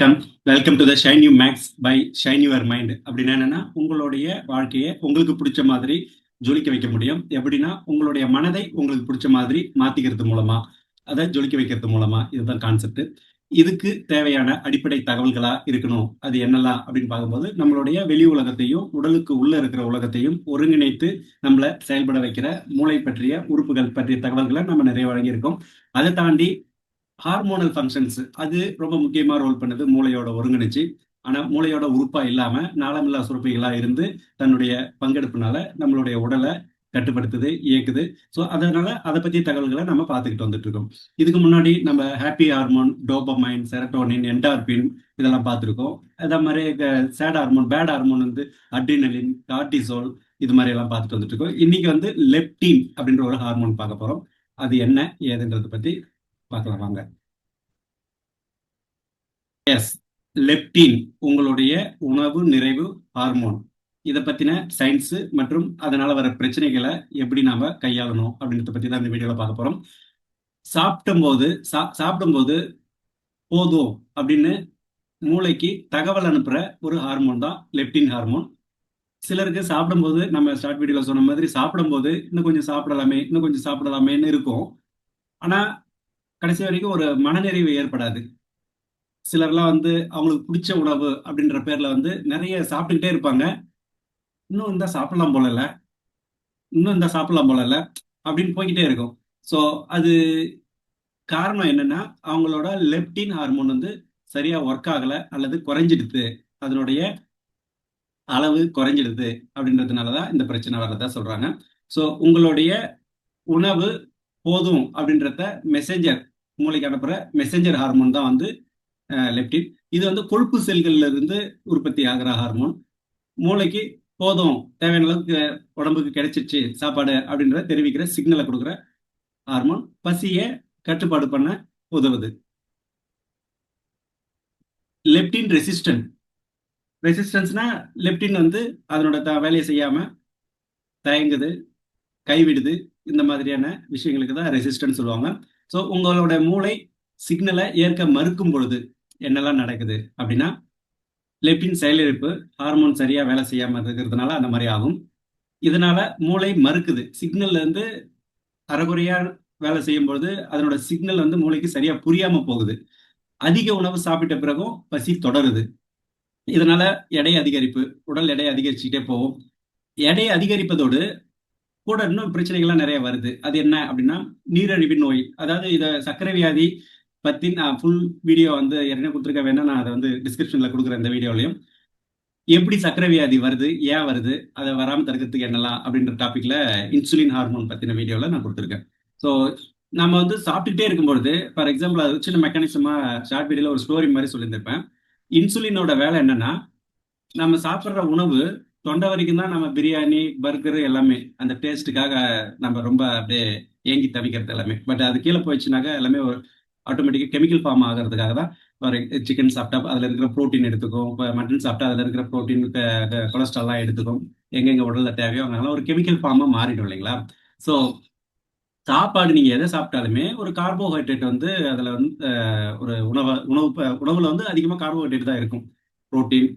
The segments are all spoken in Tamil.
வணக்கம். Welcome to the shine you max by shine your mind அப்படின்னா என்னன்னா உங்களுடைய வாழ்க்கையை உங்களுக்கு பிடிச்ச மாதிரி ஜொலிக்க வைக்க முடியும். எப்படின்னா உங்களுடைய மனதை உங்களுக்கு பிடிச்ச மாதிரி மாத்திக்கிறது மூலமா அதை ஜொலிக்க வைக்கிறது மூலமா இதுதான் கான்செப்ட் இதுக்கு தேவையான அடிப்படை தகவல்களா இருக்கணும். அது என்னெல்லாம் அப்படின்னு பார்க்கும்போது நம்மளுடைய வெளி உலகத்தையும் உடலுக்கு உள்ள இருக்கிற உலகத்தையும் ஒருங்கிணைத்து நம்மளை செயல்பட வைக்கிற மூளை பற்றிய உறுப்புகள் பற்றிய தகவல்களை நம்ம நிறைய வழங்கியிருக்கோம். அதை தாண்டி ஹார்மோனல் ஃபங்க்ஷன்ஸ் அது ரொம்ப முக்கியமா ரோல் பண்ணுது மூளையோட ஒருங்கிணைச்சு. ஆனா மூளையோட உறுப்பா இல்லாம நாளமில்லா சுரப்பிகளா இருந்து தன்னுடைய பங்கெடுப்புனால நம்மளுடைய உடலை கட்டுப்படுத்துது இயக்குது. ஸோ அதனால அதை பத்தி தகவல்களை நம்ம பார்த்துக்கிட்டு வந்துட்டு இருக்கோம். இதுக்கு முன்னாடி நம்ம happy hormone dopamine serotonin endorphin இதெல்லாம் பார்த்துருக்கோம். அதே மாதிரி சேட் ஹார்மோன் பேட் ஹார்மோன் வந்து அட்ரினலின் கார்டிசோல் இது மாதிரி எல்லாம் பார்த்துட்டு வந்துட்டு இருக்கோம். இன்னைக்கு வந்து லெப்டின் அப்படின்ற ஒரு ஹார்மோன் பார்க்க போறோம். அது என்ன ஏதுன்றதை பத்தி பார்க்கலாம் வாங்க எஸ் லெப்டின் உங்களுடைய உணவு நிறைவு ஹார்மோன் இதை பற்றின சயின்ஸு மற்றும் அதனால் வர பிரச்சனைகளை எப்படி நாம் கையாளணும் அப்படின்றத பற்றி தான் இந்த வீடியோவில் பார்க்க போகிறோம் சாப்பிடும்போது சா சாப்பிடும்போது போதும் அப்படின்னு மூளைக்கு தகவல் அனுப்புகிற ஒரு ஹார்மோன் தான் லெப்டின் ஹார்மோன் சிலருக்கு சாப்பிடும்போது நம்ம ஸ்டார்ட் வீடியோவில் சொன்ன மாதிரி சாப்பிடும்போது இன்னும் கொஞ்சம் சாப்பிடலாமே இன்னும் கொஞ்சம் சாப்பிடலாமேன்னு இருக்கும். ஆனால் கடைசி வரைக்கும் ஒரு மனநிறைவு ஏற்படாது. சிலர்லாம் வந்து அவங்களுக்கு பிடிச்ச உணவு அப்படின்ற பேர்ல வந்து நிறைய சாப்பிட்டுக்கிட்டே இருப்பாங்க. இன்னும் இந்த சாப்பிடலாம் போல இன்னும் இந்த சாப்பிடலாம் போல அப்படின்னு போய்கிட்டே இருக்கும். ஸோ அது காரணம் என்னன்னா அவங்களோட லெப்டின் ஹார்மோன் வந்து சரியா ஒர்க் ஆகல அல்லது குறைஞ்சிடுது. அதனுடைய அளவு குறைஞ்சிடுது அப்படின்றதுனாலதான் இந்த பிரச்சனை வர்றதா சொல்றாங்க. ஸோ உங்களுடைய உணவு போதும் அப்படின்றத மெசேஞ்சர் மூளைக்கு அனுப்புற மெசஞ்சர் ஹார்மோன் தான் வந்து லெப்டின் இது வந்து கொழுப்பு செல்கள்ல இருந்து உற்பத்தி ஆகிற ஹார்மோன் மூளைக்கு போதும் தேவையான அளவுக்கு உடம்புக்கு கிடைச்சிச்சு சாப்பாடு அப்படின்றத தெரிவிக்கிற சிக்னலை கொடுக்குற ஹார்மோன் பசியை கட்டுப்பாடு பண்ண உதவுது. லெப்டின் ரெசிஸ்டன்ட் ரெசிஸ்டன்ஸ்னா லெப்டின் வந்து அதனோட த வேலையை செய்யாம தயங்குது கைவிடுது இந்த மாதிரியான விஷயங்களுக்கு தான் ரெசிஸ்டன்ஸ் சொல்லுவாங்க. ஸோ உங்களோட மூளை சிக்னலை ஏற்க மறுக்கும் பொழுது என்னெல்லாம் நடக்குது அப்படின்னா லெப்டின் செயலிழப்பு ஹார்மோன் சரியா வேலை செய்யாம இருக்கிறதுனால அந்த மாதிரி ஆகும். இதனால மூளை மறுக்குது. சிக்னல்ல இருந்து அறகுறையா வேலை செய்யும் பொழுது அதனோட சிக்னல் வந்து மூளைக்கு சரியா புரியாம போகுது. அதிக உணவு சாப்பிட்ட பிறகும் பசி தொடருது. இதனால எடை அதிகரிப்பு உடல் எடை அதிகரிச்சுக்கிட்டே போகும். எடை அதிகரிப்பதோடு கூட இன்னும் பிரச்சனைகள்லாம் நிறைய வருது. அது என்ன அப்படின்னா நீரழிவு நோய். அதாவது இதை சர்க்கரை வியாதி பத்தி நான் ஃபுல் வீடியோ வந்து ஏற்கனவே கொடுத்துருக்க வேணா நான் அதை வந்து டிஸ்கிரிப்ஷன்ல கொடுக்குறேன் இந்த வீடியோலையும் எப்படி சர்க்கரை வியாதி வருது? ஏன் வருது? அதை வராமல் தடுக்கிறதுக்கு என்னலாம் அப்படின்ற டாபிக்ல இன்சுலின் ஹார்மோன் பத்தின வீடியோல நான் கொடுத்துருக்கேன். ஸோ நம்ம வந்து சாப்பிட்டுட்டே இருக்கும்பொழுது ஃபார் எக்ஸாம்பிள் அது சின்ன மெக்கானிசமா ஷார்ட் வீடியோல ஒரு ஸ்டோரி மாதிரி சொல்லியிருந்திருப்பேன். இன்சுலினோட வேலை என்னன்னா நம்ம சாப்பிட்ற உணவு தொண்டை வரைக்கும் தான் நம்ம பிரியாணி பர்கர் எல்லாமே அந்த டேஸ்ட்டுக்காக நம்ம ரொம்ப அப்படியே ஏங்கி தவிக்கிறது எல்லாமே. பட் அது கீழே போயிடுச்சுனாக்கா எல்லாமே ஒரு ஆட்டோமேட்டிக்காக கெமிக்கல் ஃபார்ம் ஆகிறதுக்காக தான் ஒரு சிக்கன் சாப்பிட்டா அதில் இருக்கிற ப்ரோட்டீன் எடுத்துக்கும். இப்போ மட்டன் சாப்பிட்டா அதில் இருக்கிற ப்ரோட்டீன் கொலஸ்ட்ரால்லாம் எடுத்துக்கும். எங்கெங்கே உடலில் தேவையோ அங்கெல்லாம் ஒரு கெமிக்கல் ஃபார்மாக மாறிடும் இல்லைங்களா? ஸோ சாப்பாடு நீங்கள் எதை சாப்பிட்டாலுமே ஒரு கார்போஹைட்ரேட் வந்து அதில் வந்து ஒரு உணவு உணவு உணவில் வந்து அதிகமாக கார்போஹைட்ரேட் தான் இருக்கும். புரோட்டீன்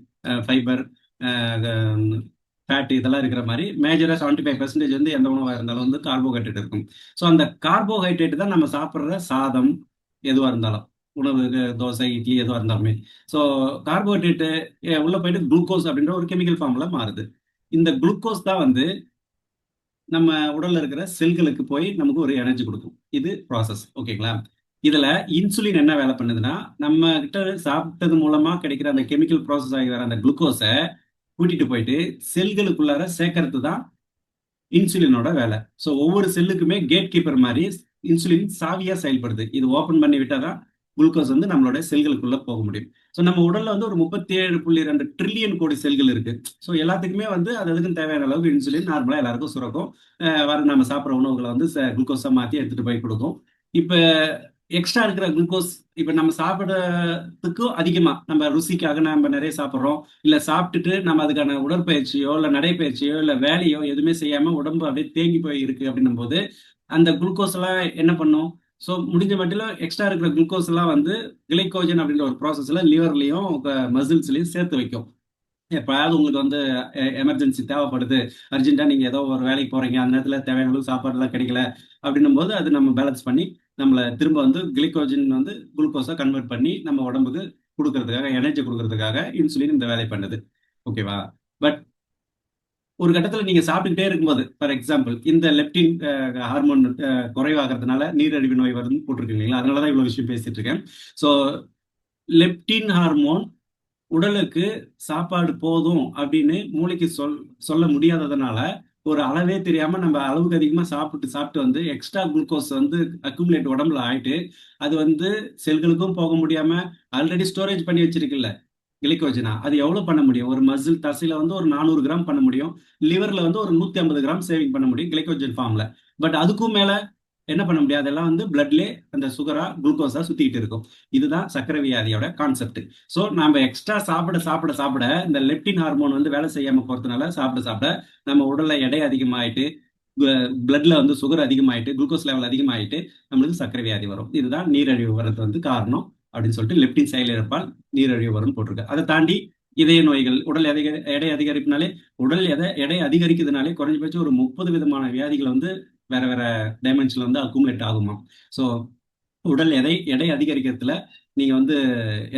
ஃபைபர் ஃபேட் இதெல்லாம் இருக்கிற மாதிரி மேஜராக செவன்டி ஃபைவ் பர்சன்டேஜ் வந்து எந்த உணவாக இருந்தாலும் வந்து கார்போஹைட்ரேட் இருக்கும். ஸோ அந்த கார்போஹைட்ரேட் தான் நம்ம சாப்பிட்ற சாதம் எதுவாக இருந்தாலும் உணவு தோசை இட்லி எதுவாக இருந்தாலுமே. ஸோ கார்போஹைட்ரேட்டு உள்ளே போயிட்டு குளுக்கோஸ் அப்படின்ற ஒரு கெமிக்கல் ஃபார்மில் மாறுது. இந்த குளுக்கோஸ் தான் வந்து நம்ம உடல்ல இருக்கிற செல்களுக்கு போய் நமக்கு ஒரு எனர்ஜி கொடுக்கும். இது ப்ராசஸ் ஓகேங்களா? இதுல இன்சுலின் என்ன வேலை பண்ணுதுன்னா நம்ம கிட்ட சாப்பிட்டது மூலமா கிடைக்கிற அந்த கெமிக்கல் ப்ராசஸ் ஆகி வர அந்த குளுக்கோஸை கூட்டிட்டு போயிட்டு செல்களுக்குள்ளார சேர்க்கறது தான் இன்சுலினோட வேலை. ஸோ ஒவ்வொரு செல்லுக்குமே கேட் கீப்பர் மாதிரி இன்சுலின் சாவியா செயல்படுது. இது ஓபன் பண்ணி விட்டாதான் குளுக்கோஸ் வந்து நம்மளோட செல்களுக்குள்ள போக முடியும். ஸோ நம்ம உடல்ல வந்து ஒரு முப்பத்தி ஏழு புள்ளி ரெண்டு ட்ரில்லியன் கோடி செல்கள் இருக்கு. ஸோ எல்லாத்துக்குமே வந்து அது அதுக்கும் தேவையான அளவுக்கு இன்சுலின் நார்மலா எல்லாருக்கும் சுரக்கும். வர நம்ம சாப்பிட்ற உணவுகளை வந்து குளுக்கோஸா மாத்தி எடுத்துட்டு போய் கொடுக்கும். இப்போ எக்ஸ்ட்ரா இருக்கிற குளுக்கோஸ் இப்ப நம்ம சாப்பிட்றதுக்கும் அதிகமா நம்ம ருசிக்காக நம்ம நிறைய சாப்பிட்றோம். இல்ல சாப்பிட்டுட்டு நம்ம அதுக்கான உடற்பயிற்சியோ இல்ல நடைப்பயிற்சியோ இல்ல வேலையோ எதுவுமே செய்யாம உடம்பு அப்படியே தேங்கி போய் இருக்கு அப்படின்னும் போது அந்த குளுக்கோஸ் எல்லாம் என்ன பண்ணும்? ஸோ முடிஞ்ச மட்டிலும் எக்ஸ்ட்ரா இருக்கிற குளுக்கோஸ் எல்லாம் வந்து கிளைக்கோஜன் அப்படின்ற ஒரு ப்ராசஸ்ல லிவர்லையும் மசில்ஸ்லையும் சேர்த்து வைக்கும். எப்பயாவது உங்களுக்கு வந்து எமர்ஜென்சி தேவைப்படுது. அர்ஜென்ட்டாக நீங்கள் ஏதோ ஒரு வேலைக்கு போகிறீங்க அந்த நேரத்தில் தேவையான அளவு சாப்பாடுலாம் கிடைக்கல அப்படின்னும் போது அது நம்ம பேலன்ஸ் பண்ணி நம்மளை திரும்ப வந்து கிளைக்கோஜன் வந்து குளுக்கோஸை கன்வெர்ட் பண்ணி நம்ம உடம்புக்கு கொடுக்கறதுக்காக எனர்ஜி கொடுக்கறதுக்காக இன்சுலின் இந்த வேலை பண்ணுது. ஓகேவா பட் ஒரு கட்டத்தில் நீங்கள் சாப்பிட்டுக்கிட்டே இருக்கும்போது ஃபார் எக்ஸாம்பிள் இந்த லெப்டின் ஹார்மோன் குறைவாகிறதுனால நீரழிவு நோய் வருதுன்னு போட்டிருக்கீங்களா இல்லைங்களா? அதனால தான் இவ்வளோ விஷயம் பேசிட்டு இருக்கேன். ஸோ லெப்டின் ஹார்மோன் உடலுக்கு சாப்பாடு போதும் அப்படின்னு மூளைக்கு சொல் சொல்ல முடியாததுனால ஒரு அளவே தெரியாம நம்ம அளவுக்கு அதிகமா சாப்பிட்டு சாப்பிட்டு வந்து எக்ஸ்ட்ரா குளுக்கோஸ் வந்து அக்குமுலேட் உடம்புல ஆயிட்டு அது வந்து செல்களுக்கும் போக முடியாம ஆல்ரெடி ஸ்டோரேஜ் பண்ணி வச்சிருக்குல்ல கிளிக்கோஜனா அது எவ்வளவு பண்ண முடியும்? ஒரு மசில் தசையில வந்து ஒரு நானூறு கிராம் பண்ண முடியும். லிவர்ல வந்து ஒரு நூத்தி ஐம்பது கிராம் சேவிங் பண்ண முடியும் கிளைக்கோஜன் ஃபார்ம்ல பட் அதுக்கும் மேல என்ன பண்ண முடியாது அதெல்லாம் வந்து பிளட்லே அந்த சுகரா குளுக்கோஸா சுத்திட்டு இருக்கும். இதுதான் சக்கரை வியாதியோட கான்செப்ட் ஸோ நம்ம எக்ஸ்ட்ரா சாப்பிட சாப்பிட சாப்பிட இந்த லெப்டின் ஹார்மோன் வந்து வேலை செய்யாம போறதுனால சாப்பிட சாப்பிட நம்ம உடல்ல எடை அதிகமாயிட்டு பிளட்ல வந்து சுகர் அதிகமாயிட்டு குளுக்கோஸ் லெவல் அதிகமாயிட்டு நம்மளுக்கு சக்கரை வியாதி வரும். இதுதான் நீரழிவு வரது வந்து காரணம் அப்படின்னு சொல்லிட்டு லெப்டின் செயல் இருப்பால் நீரழிவு வரும்னு போட்டிருக்கு. அதை தாண்டி இதய நோய்கள் உடல் எடை எடை அதிகரிப்புனாலே உடல் எதை எடை அதிகரிக்கிறதுனாலே குறைஞ்சபட்சம் ஒரு முப்பது விதமான வியாதிகள் வந்து வேற வேற டைமென்ஷன்ல வந்து அக்குமுலேட் ஆகுமா ஸோ உடல் எடை எடை அதிகரிக்கிறதுல நீங்க வந்து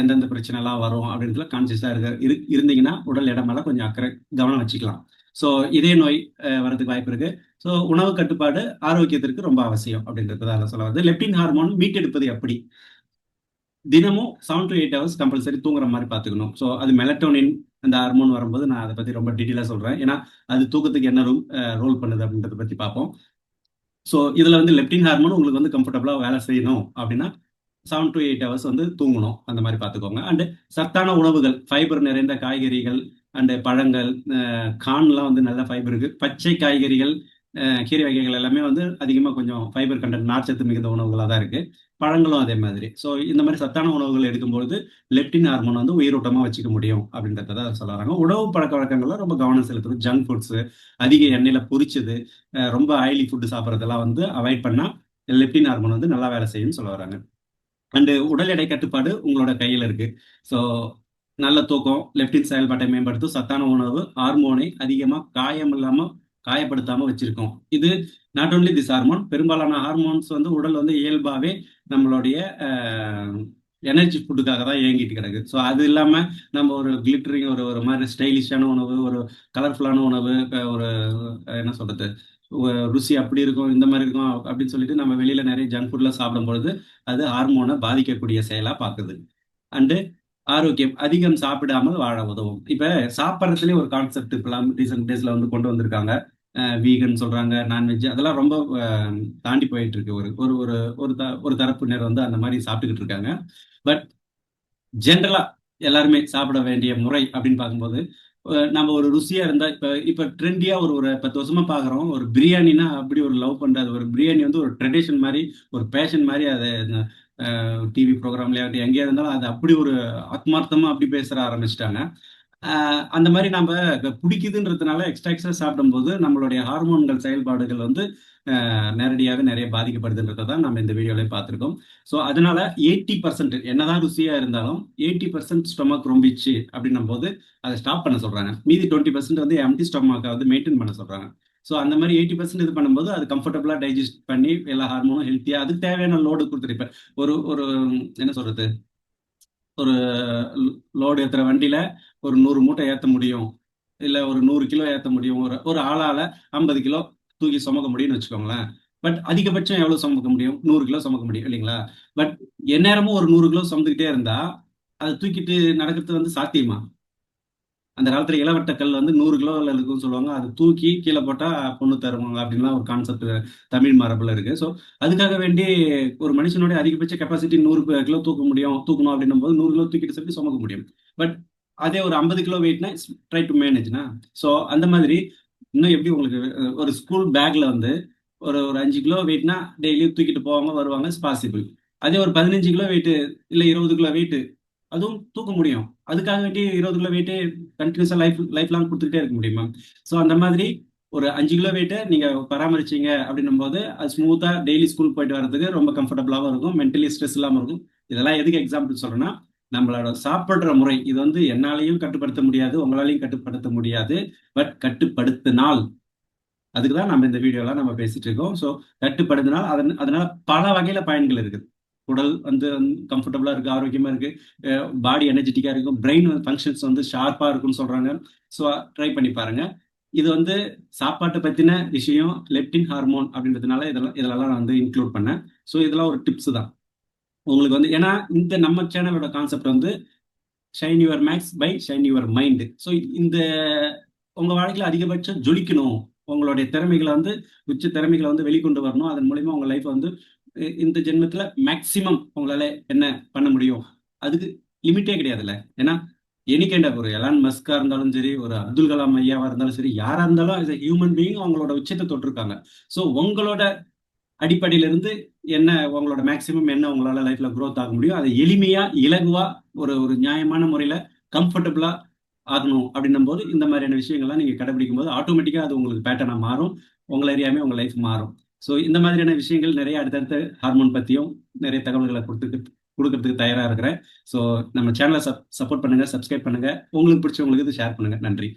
எந்தெந்த பிரச்சனை எல்லாம் வரும் அப்படின்றதுல கான்சியஸா இருக்க இரு இருந்தீங்கன்னா உடல் எடை மேல கொஞ்சம் அக்கறை கவனம் வச்சுக்கலாம். ஸோ இதே நோய் வரதுக்கு வாய்ப்பு இருக்கு. ஸோ உணவு கட்டுப்பாடு ஆரோக்கியத்திற்கு ரொம்ப அவசியம் அப்படின்றது அதில் சொல்ல வருது லெப்டின் ஹார்மோன் மீட்டெடுப்பது எப்படி? தினமும் seven to eight hours compulsory தூங்குற மாதிரி பார்த்துக்கணும். ஸோ அது மெலட்டோனின் அந்த ஹார்மோன் வரும்போது நான் அதை பற்றி ரொம்ப டீட்டெயிலாக சொல்கிறேன் ஏன்னா அது தூக்கத்துக்கு என்ன ரோல் ரோல் பண்ணுது அப்படின்றத பற்றி பார்ப்போம். ஸோ இதில் வந்து லெப்டின் ஹார்மோன் உங்களுக்கு வந்து கம்ஃபர்டபுளாக வேலை செய்யணும் அப்படின்னா செவன் டு எயிட் ஹவர்ஸ் வந்து தூங்கணும். அந்த மாதிரி பார்த்துக்கோங்க. அண்டு சத்தான உணவுகள் ஃபைபர் நிறைந்த காய்கறிகள் அண்டு பழங்கள் கான்லாம் வந்து நல்ல ஃபைபர் இருக்குது பச்சை காய்கறிகள் கீரை வகைகள் எல்லாமே வந்து அதிகமாக கொஞ்சம் ஃபைபர் கண்டென்ட் நார்ச்சத்து மிகுந்த உணவுகளாக தான் இருக்குது பழங்களும் அதே மாதிரி. ஸோ இந்த மாதிரி சத்தான உணவுகள் எடுக்கும்பொழுது லெப்டின் ஹார்மோன் வந்து உயிரோட்டமாக வச்சுக்க முடியும் அப்படின்றத சொல்லுறாங்க உணவு பழக்க வழக்கங்கள்ல ரொம்ப கவனம் செலுத்துறது ஜங்க் ஃபுட்ஸு அதிக எண்ணெயில் பொரிச்சது ரொம்ப ஆயிலி ஃபுட்டு சாப்பிட்றதெல்லாம் வந்து அவாய்ட் பண்ணால் லெப்டின் ஹார்மோன் வந்து நல்லா வேலை செய்யும்னு சொல்ல வராங்க. அண்டு உடல் எடை கட்டுப்பாடு உங்களோட கையில் இருக்குது ஸோ நல்ல தூக்கம் லெப்டின் செயல்பாட்டை மேம்படுத்தும் சத்தான உணவு ஹார்மோனை அதிகமாக காயம் இல்லாமல் காயப்படுத்தாம வச்சிருக்கோம். இது நாட் ஓன்லி திஸ் ஹார்மோன் பெரும்பாலான ஹார்மோன்ஸ் வந்து உடல் வந்து இயல்பாகவே நம்மளுடைய எனர்ஜி ஃபுட்டுக்காக தான் இயங்கிட்டு கிடக்கு. ஸோ அது இல்லாமல் நம்ம ஒரு கிளிட்டரிங் ஒரு ஒரு மாதிரி ஸ்டைலிஷான உணவு ஒரு கலர்ஃபுல்லான உணவு ஒரு என்ன சொல்றது ருசி அப்படி இருக்கும் இந்த மாதிரி இருக்கும் அப்படின்னு சொல்லிட்டு நம்ம வெளியில நிறைய ஜங்க் ஃபுட்லாம் சாப்பிடும் பொழுது அது ஹார்மோனை பாதிக்கக்கூடிய செயலாக பார்க்குது. அண்டு ஆரோக்கியம் அதிகம் சாப்பிடாமல் வாழ உதவும். இப்போ சாப்பிட்றதுலேயே ஒரு கான்செப்ட் இப்பெல்லாம் ரீசெண்ட் டேஸ்ல வந்து கொண்டு வந்திருக்காங்க. வீகன் சொல்றாங்க நான்வெஜ் அதெல்லாம் ரொம்ப தாண்டி போயிட்டு இருக்கு ஒரு ஒரு ஒரு ஒரு த ஒரு தரப்பினர் வந்து அந்த மாதிரி சாப்பிட்டுக்கிட்டு இருக்காங்க. பட் ஜென்ரலா எல்லாருமே சாப்பிட வேண்டிய முறை அப்படின்னு பார்க்கும்போது நம்ம ஒரு ருசியா இருந்தா இப்ப இப்ப ட்ரெண்டியா ஒரு ஒரு பத்து வருஷமா பாக்குறோம் ஒரு பிரியாணினா அப்படி ஒரு லவ் பண்றது. ஒரு பிரியாணி வந்து ஒரு ட்ரெடிஷன் மாதிரி ஒரு பேஷன் மாதிரி அதை டிவி ப்ரோக்ராம்லயா எங்கேயா இருந்தாலும் அது அப்படி ஒரு ஆத்மார்த்தமா அப்படி பேசுற ஆரம்பிச்சிட்டாங்க. அந்த மாதிரி நம்ம பிடிக்குதுன்றதுனால எக்ஸ்ட்ரா எக்ஸ்ட்ரா சாப்பிடும்போது நம்மளுடைய ஹார்மோன்கள் செயல்பாடுகள் வந்து நேரடியாக நிறைய பாதிக்கப்படுதுன்றதை தான் நம்ம இந்த வீடியோலையும் பார்த்துருக்கோம். ஸோ அதனால எயிட்டி பர்சன்ட் என்னதான் ருசியாக இருந்தாலும் எயிட்டி பர்சன்ட் ஸ்டொமக் ரொம்பிச்சு அப்படின்னும் போது அதை ஸ்டாப் பண்ண சொல்கிறாங்க மீதி டுவெண்ட்டி பர்சன்ட் வந்து எம்டி ஸ்டொமக்கை வந்து மெயின்டைன் பண்ண சொல்கிறாங்க ஸோ அந்த மாதிரி எயிட்டி பர்சன்ட் இது பண்ணும்போது அது கம்ஃபர்டபுளாக டைஜஸ்ட் பண்ணி எல்லா ஹார்மோனும் ஹெல்த்தியாக அதுக்கு தேவையான லோடு கொடுத்துருப்பேன். ஒரு ஒரு என்ன சொல்கிறது ஒரு லோடு ஏற்றுற வண்டியில் ஒரு நூறு மூட்டை ஏற்ற முடியும். இல்லை ஒரு நூறு கிலோ ஏற்ற முடியும். ஒரு ஒரு ஆளால் ஐம்பது கிலோ தூக்கி சுமக்க முடியும்னு வச்சுக்கோங்களேன். பட் அதிகபட்சம் எவ்வளோ சுமக்க முடியும்? நூறு கிலோ சுமக்க முடியும் இல்லைங்களா? பட் எந்நேரமும் ஒரு நூறு கிலோ சுமந்துக்கிட்டே இருந்தா அதை தூக்கிட்டு நடக்கிறது வந்து சாத்தியமா? அந்த காலத்துல இளவட்ட கல் வந்து நூறு கிலோ இருக்குன்னு சொல்லுவாங்க. அதை தூக்கி கீழே போட்டா பொண்ணு தருவாங்க அப்படின்லாம் ஒரு கான்செப்ட் தமிழ் மரபுல இருக்கு. ஸோ அதுக்காக வேண்டி ஒரு மனுஷனுடைய அதிகபட்ச கெப்பாசிட்டி நூறு கிலோ தூக்க முடியும் தூக்கணும் அப்படின்னும் போது நூறு கிலோ தூக்கிட்டு சொல்லி சுமக்க முடியும். பட் அதே ஒரு ஐம்பது கிலோ வெயிட்னா ட்ரை டு மேனேஜ்னா ஸோ அந்த மாதிரி இன்னும் எப்படி உங்களுக்கு ஒரு ஸ்கூல் பேக்ல வந்து ஒரு ஒரு அஞ்சு கிலோ வெயிட்னா டெய்லியும் தூக்கிட்டு போவாங்க வருவாங்க பாசிபிள் அதே ஒரு பதினஞ்சு கிலோ வெயிட்டு இல்லை இருபது கிலோ வெயிட்டு அதுவும் தூக்க முடியும். அதுக்காக வேண்டி இருபது கிலோ வெயிட்டே கண்டினியூஸாக லைஃப் லைஃப் லாங் கொடுத்துக்கிட்டே இருக்க முடியுமா? ஸோ அந்த மாதிரி ஒரு அஞ்சு கிலோ வெயிட்டை நீங்கள் பராமரிச்சீங்க அப்படின்னும் போது அது ஸ்மூத்தாக டெய்லி ஸ்கூல் போயிட்டு வரதுக்கு ரொம்ப கம்ஃபர்டபுளாகவும் இருக்கும் மென்டலி ஸ்ட்ரெஸ் இல்லாமல் இருக்கும். இதெல்லாம் எதுக்கு எக்ஸாம்பிள் சொல்கிறேன்னா நம்மளோட சாப்பிடுற முறை இது வந்து என்னாலையும் கட்டுப்படுத்த முடியாது உங்களாலையும் கட்டுப்படுத்த முடியாது பட் கட்டுப்படுத்தினால். அதுக்கு தான் நம்ம இந்த வீடியோலாம் நம்ம பேசிட்டு இருக்கோம். ஸோ கட்டுப்படுத்தினால் அதன் அதனால பல வகையில பயன்கள் இருக்குது. உடல் வந்து கம்ஃபர்டபுளா இருக்கு ஆரோக்கியமா இருக்கு பாடி எனர்ஜெட்டிக்கா இருக்கும் பிரெயின் ஃபங்க்ஷன்ஸ் வந்து ஷார்ப்பா இருக்கும்னு சொல்றாங்க. ஸோ ட்ரை பண்ணி பாருங்க. இது வந்து சாப்பாட்டை பத்தின விஷயம் லெப்டின் ஹார்மோன் அப்படின்றதுனால இதெல்லாம் இதெல்லாம் நான் வந்து இன்க்ளூட் பண்ணேன். ஸோ இதெல்லாம் ஒரு டிப்ஸ் தான். உங்களுக்கு வந்து ஏன்னா இந்த நம்ம சேனலோட கான்செப்ட் வந்து shine your max by shine your mind so இந்த உங்க வாழ்க்கையில் அதிகபட்சம் ஜொலிக்கணும். உங்களுடைய திறமைகளை வந்து உச்ச திறமைகளை வந்து வெளிக்கொண்டு வரணும். அதன் மூலயமா உங்க லைஃப் வந்து இந்த ஜென்மத்தில் மேக்சிமம் உங்களால என்ன பண்ண முடியும்? அதுக்கு லிமிட்டே கிடையாதுல்ல. ஏன்னா எனி கைண்ட் ஆஃப் ஒரு எலான் மஸ்கா இருந்தாலும் சரி ஒரு அப்துல் கலாம் ஐயாவா இருந்தாலும் சரி யாரா இருந்தாலும் ஹியூமன் பீயிங் அவங்களோட உச்சத்தை தொட்டிருக்காங்க. ஸோ உங்களோட அடிப்படையிலிருந்து என்ன உங்களோட மேக்சிமம் என்ன உங்களால லைஃப்ல க்ரோத் ஆக முடியும்? அதை எளிமையா இலகுவா ஒரு ஒரு நியாயமான முறையில கம்ஃபர்டபுளா ஆகணும் அப்படின்னும் போது இந்த மாதிரியான விஷயங்கள்லாம் நீங்க கடைபிடிக்கும் போது ஆட்டோமேட்டிக்கா அது உங்களுக்கு பேட்டர்னா மாறும். உங்களை அறியாமே உங்க லைஃப் மாறும். ஸோ இந்த மாதிரியான விஷயங்கள் நிறைய அடுத்தடுத்த ஹார்மோன் பத்தியும் நிறைய தகவல்களை கொடுத்துக்கு கொடுக்கறதுக்கு தயாரா இருக்கிறேன். ஸோ நம்ம சேனலை சப் சப்போர்ட் பண்ணுங்க சப்ஸ்கிரைப் பண்ணுங்க. உங்களுக்கு பிடிச்சவங்களுக்கு இது ஷேர் பண்ணுங்க. நன்றி.